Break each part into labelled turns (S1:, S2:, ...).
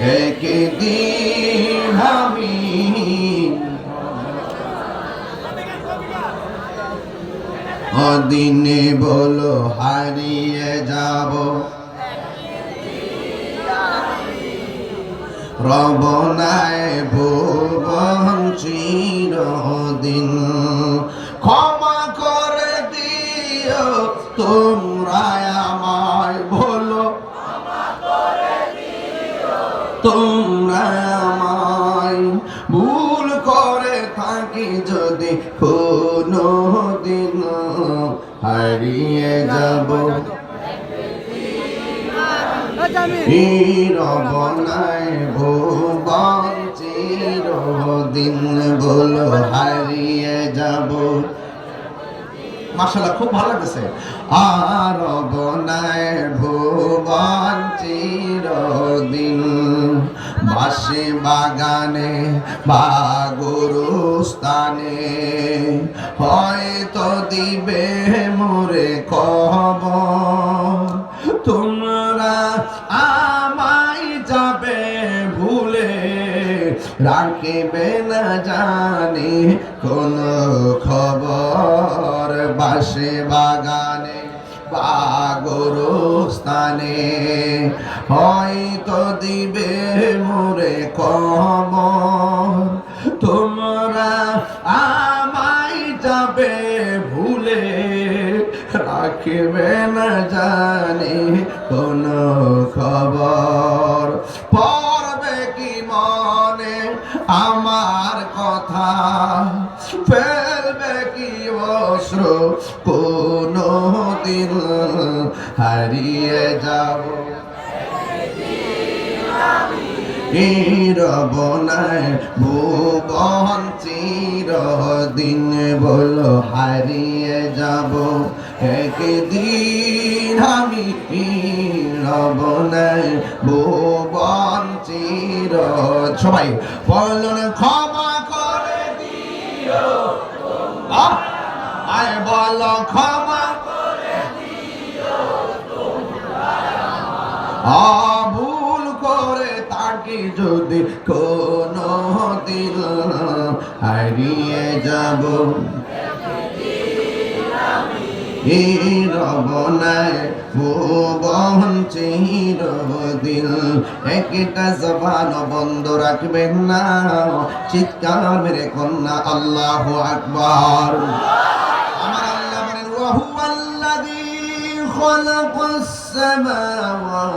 S1: একদিন আমি অদিনে বলো হারিয়ে যাব। রবনায় ভুবন চিরদিন। ভুল করে থাকি যদি কোনো দিন হারিয়ে যাব। রবনায় বলো হারিয়ে যাব। মাশাআল্লাহ, খুব ভালো লাগছে আর বনায় ভুবন চিরদিন বাসে বাগানে, বা গরুস্থানে। হয়তো দিবে মোরে কব তোমরা আমায় যাবে ভুলে। রাখবে না জানি কোন খবর। বাসে বাগানে গরুস্থানে হয়তো দিবে মোরে কম তোমরা আমায় যাবে ভুলে রাখবে না জানি কোন খবর। পড়বে কি মনে আমার কথা? ফেলবে কি অস্ত্র কোন দিন হারিয়ে যাব। রবনায় ভুবন চিরদিন বলো হারিয়ে যাব। একদিন আমি রবনায় ভুবন চির সবাই বলুন, ক্ষমা করে দিও। আয় বল, ক্ষমা ভুল করে তাকে যদি কোনো দিন হারিয়ে যাব রবনায় ভুবন চিরদিন একটা জবান বন্ধ রাখবেন না চিৎকার মেরে কন্যা আল্লাহ আকবার আমার আল্লাহ বলেন ওয়াহুয়াল্লাযী خلق السماوات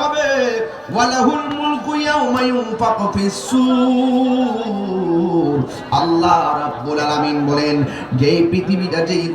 S1: হবে। ওয়ালাহুল মুলকু ইয়াউমা ইউনফাকু ফিস-সূর। আল্লাহ রাব্বুল আলামিন বলেন যেই পৃথিবীটা যেই